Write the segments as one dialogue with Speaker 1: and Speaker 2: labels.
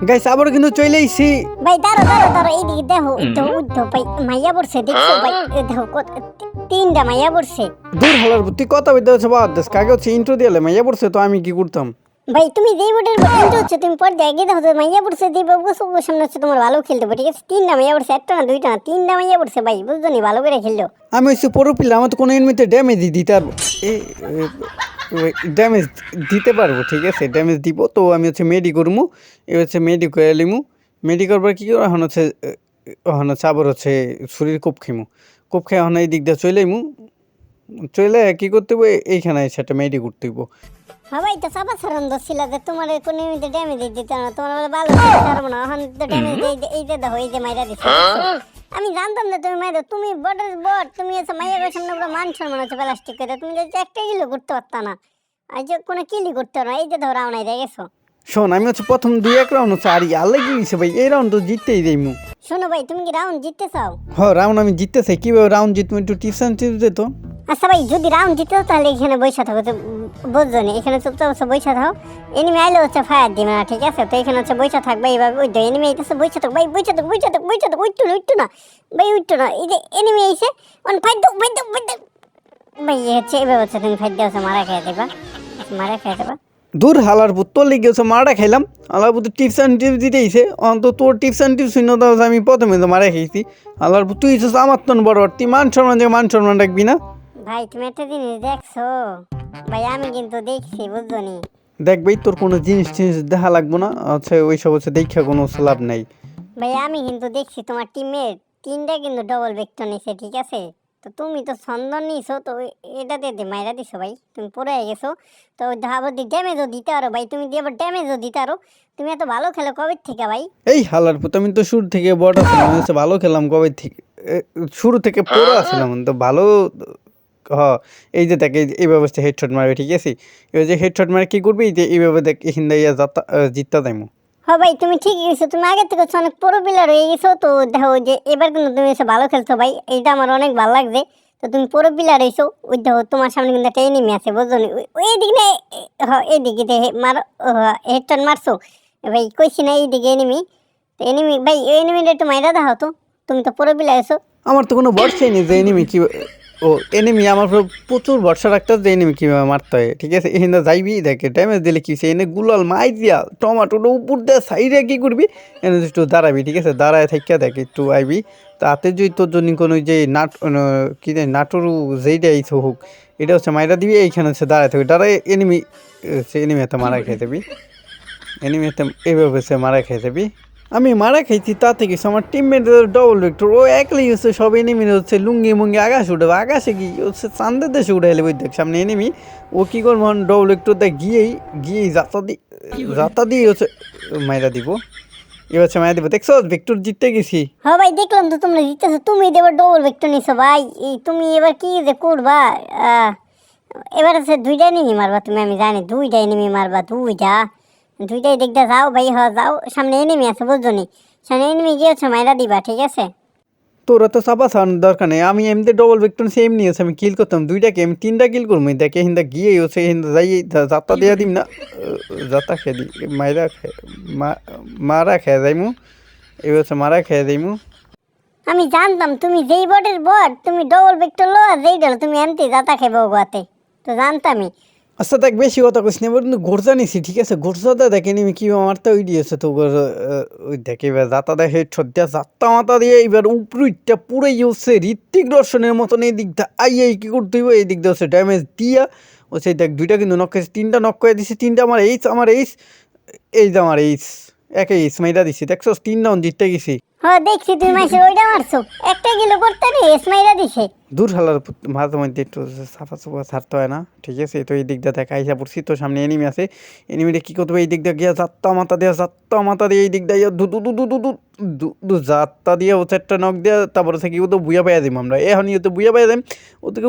Speaker 1: Guys আবার কিন্তু চলে আইছি।
Speaker 2: ভাই দাঁড়ো দাঁড়ো দাঁড়ো এইদিকে দেখো উদ্ধ উদ্ধ ভাই মাইয়া পড়ছে দেখছ ভাই? এ দেখো কত- তিনটা মাইয়া পড়ছে।
Speaker 1: দূর হলার তুই কথা বলতে হচ্ছে বাদ দেশ কাকে হচ্ছে ইন্ট্রো দিয়ালে মাইয়া পড়ছে তো আমি কি করতাম?
Speaker 2: ভাই তুমি যেই বোর্ডের ইন্টু হচ্ছে তুমি পর দেখে দেখো তো মাইয়া পড়ছে দিয়ে বাবু সব সামনে হচ্ছে তোমার ভালো খেলতে পারে ঠিক আছে? তিনটা মাইয়া পড়ছে একটা না দুইটা না তিনটা মাইয়া পড়ছে ভাই বুঝছ নি? ভালো করে খেললো।
Speaker 1: আমি হচ্ছে পড়ো পিলা আমার তো কোনো এমনিতে ড্যামেজই দিতে পারব ড্যামেজ দিতে পারব ঠিক আছে? ড্যামেজ দিব তো আমি হচ্ছে মেডি করব এ হচ্ছে মেডি করে লিমু মেডি করবার কী করব? এখন হচ্ছে এখন হচ্ছে আবার হচ্ছে শরীর কোপ খেমু কোপ খেয়ে এখন এই দিক দিয়ে চলে আইমু। চলে কী করতে হইব? এইখানে এসে একটা মেডি করতে হইব।
Speaker 2: হ্যাঁ ভাই তো চাপা সারন দোষিল যে তোমার কোনো এমনিতে ড্যামেজ দিতে না। তোমার ভালো পারব না এখন তো ড্যামেজ এই যে এই যে মাইরা দিচ্ছে আমি জানতাম না তুমি মেয়েদের তুমি বটের বট তুমি এসে মায়ের সামনে পুরো মান সম্মান হচ্ছে প্লাস্টিক করে তুমি যে একটা কিলো করতে পারতা না। যে কোনো কিলি করতে পারো না এই যে ধরো রাউনাই দিয়ে গেছো।
Speaker 1: শোন আমি হচ্ছে প্রথম দুই এক রাউন্ড হচ্ছে আর কি হয়েছে ভাই এই রাউন্ড তো জিততেই যাইমু
Speaker 2: শোনো ভাই তুমি কি রাউন্ড জিততে চাও?
Speaker 1: হ্যাঁ রাউন্ড আমি জিততে চাই কীভাবে রাউন্ড জিতবো একটু টিপস অ্যান্ড টিপস দে তো।
Speaker 2: আচ্ছা ভাই যদি রাউন্ড জিতে তাহলে এখানে বৈশা থাকো তো বুঝছ নি এখানে চুপচাপ হচ্ছে বৈশা থাকো এনিমি আইলে হচ্ছে ফায়ার দিবে না, ঠিক আছে? তো এখানে হচ্ছে বৈশা থাকবে, এইভাবে ওই তো এনিমি আইতেছে বৈশা থাক ভাই বৈশা থাক বৈশা থাক বৈশা থাক উঠতো না উঠতো না, ভাই, উঠতো না। এই যে এনিমি আইছে অন ফাইট দাও ফাইট দাও ফাইট দাও। ভাই এ হচ্ছে, এইভাবে হচ্ছে তুমি ফাইট দেওয়া মারা খেয়ে দেবা। মারা খেয়ে দেবা।
Speaker 1: দূর, হালার পুত, তোর লেগে গেছে মারা খাইলাম। হালার পুত টিপস অ্যান্ড টিপস দিতেইছে অন্ত তোর টিপস অ্যান্ড টিপস শূন্য দাও আমি প্রথমে তো মারা খাইছি। হালার পুত, তুই হচ্ছে আমার তন বড়, তুই মান সম্মান মান সম্মান রাখবি না।
Speaker 2: ভাই তুমি একটা জিনিস দেখছ? ভাই আমি কিন্তু দেখছি বুঝছ নি
Speaker 1: দেখ ভাই তোর কোনো জিনিস টিনিস দেখা লাগবো না হচ্ছে ওই সব হচ্ছে দেখা কোনো লাভ নাই।
Speaker 2: ভাই আমি কিন্তু দেখছি তোমার টিমের তিনটা কিন্তু ডবল ভেক্টর নিছে ঠিক আছে? তো তুমি তো ছন্দন নিছো তো ওই- এটা দিয়ে দিয়ে মাইরা দিছো ভাই তুমি পড়ে গেছো। তো আবার দি ড্যামেজও দিতে পারো ভাই তুমি দিয়ে আবার ড্যামেজও দিতে পারো। তুমি এত ভালো খেলো কবে থেকে ভাই?
Speaker 1: এই হালার পুত আমি তো শুরু থেকে বড় ভালো খেলাম কবে থেকে? শুরু থেকে পড়ে আসছিলাম তো ভালো হ এই যে দেখ এই এইভাবে হচ্ছে হেডশট মারবে ঠিক আছে? এবার যে হেডশট মারে কি করবি? এই যে এইভাবে দেখ দিয়ে যাতা জিততা দেবো
Speaker 2: হ্যাঁ ভাই তুমি ঠিক গেছো তুমি আগে থেকে অনেক পুরো প্লেয়ার হয়ে গেছো তো দেখো যে এবার কিন্তু তুমি এসে ভালো খেলছো ভাই এইটা আমার অনেক ভালো লাগছে। তো তুমি পুরো প্লেয়ার হয়েছো ওই দেখো তোমার সামনে কিন্তু একটা এনিমি আছে বুঝছ নি? ওই- দিক না হ্যাঁ হে- মারো হেডটন মারছো ভাই কইছি না এইদিকে এনিমি তো এনিমি ভাই এই এনিমিটা একটু মাইরা দাও তো তুমি তো পুরো প্লেয়ার হয়েছো
Speaker 1: আমার তো কোনো ভরসাই নেই যে এনিমি কি ও এনিমি আমার উপর প্রচুর ভরসা রাখতে যে এনিমি কীভাবে মারতে হয় ঠিক আছে? এখানে যাইবি দেখে ড্যামেজ দিলে কি এনে গুলাল মাই দিয়া টমাটোটা উপর দিয়ে সাইডে কি করবি? এনে একটু দাঁড়াবি ঠিক আছে? দাঁড়ায় থাকিয়া দেখ একটু আইবি। তাতে যদি তোর জন্য কোনো যে নাট কী জানি নাটরু যেইটা এইসব হোক এটা হচ্ছে মাইরা দিবি এইখানে হচ্ছে দাঁড়ায় থাকবি। দাঁড়ায় এনিমি সে এনিমি হাতে মারা খেয়ে যাবি এনিমি হাতে এইভাবে সে মারা খেয়ে যাবি আমি মারা খাইছি তা থেকে আমার টিমমেট ডবল ভেক্টর ও একলাই হচ্ছে সব এনিমি হচ্ছে লুঙ্গি মুঙ্গি আকাশে উঠে আকাশে কি হচ্ছে চান্দের দেশে উঠে ওই দেখ, সামনে এনিমি ও কী করব ডবল ভেক্টর দেখ গিয়েই গিয়েই যাত্রা দি যাত্রা দিয়ে হচ্ছে মাইরা দিব। এবার মাইরা দিব। দেখছ ভেক্টর জিততে গেছি।
Speaker 2: হ্যাঁ ভাই, দেখলাম তো তোমরা জিতেছো। তুমি এবার ডবল ভেক্টর নিছো ভাই। তুমি এবার কি যে করবা? এবার হচ্ছে দুইটা এনিমি মারবা তুমি, আমি জানি। দুইটা এনিমি মারবা, দুইটা। দুইটাই দেখতে যাও ভাই হ যাও। সামনে এনিমি আছে বুঝছ নি? সামনে এনিমি গিয়ে হচ্ছে মাইরা দিবা ঠিক আছে?
Speaker 1: তোরা তো চাপা ছাড়ানোর দরকার নেই। আমি এমনি ডবল ভেক্টর সেম নিয়ে আমি কিল করতাম। দুইটাকে আমি তিনটা কিল করব। দেখে হিন্দা গিয়ে হচ্ছে হিন্দা যাই যাত্রা দিয়া দিম না। যাত্রা খেয়ে দিই মাইরা খেয়ে মারা খেয়ে যাইমু। এবার হচ্ছে মারা খেয়ে যাইমু।
Speaker 2: আমি জানতাম তুমি যেই বটের বট তুমি ডবল ভেক্টর লো আর যেই ডল তুমি এমতি যাতা খেবে গোয়াতে। তো জানতামই।
Speaker 1: আচ্ছা দেখ, বেশি কথা কইস না, এবার কিন্তু গোর্জা নিছি, ঠিক আছে? গোরজাটা দেখে নিবি কি মারতে ওই দিয়েছে তো ওই দেখে এবার যাতা দেখে ছদ্যা যাত্রা মাতা দিয়ে এবার উপরুইটা পুরে হচ্ছে ঋত্বিক দর্শনের মতন এই দিকটা। আই এই কি করতে হইব? এই দিকটা হচ্ছে ড্যামেজ দিয়া, ও সেই দেখ, দুইটা কিন্তু নক তিনটা নক করে দিছে, তিনটা আমার এইস আমার এইস এই আমার এইস একে ইসমাইলা দিছি। দেখছস তিন রাউন্ড জিততে গেছি।
Speaker 2: হ্যাঁ দেখছি ওইটা মারছো। একটা গিলো করতে রে দিছে।
Speaker 1: দূর মাঝে মধ্যে একটু সাফা সুফা ছাড়তে হয় না? ঠিক আছে তো এই দিকটা দেখা তো সামনে এনিমি আছে। এনিমিটা কী করতে হবে? এই দিকটা গিয়া যাত্তা মাথা দিয়ে যাত্তা মাথা দিয়ে এই দিকটা ইয়া দু দু দু দু দু দু দু যাত্তা দিয়ে ও চারটা নখ দিয়ে তারপরে থেকে ও তো বুয়া পাইয়া দিম আমরা। এখন ইয়ে তো বুয়া পাইয়া দিম ও থেকে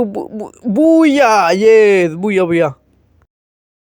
Speaker 1: বুয়া ইয়ে বুইয়া বুয়া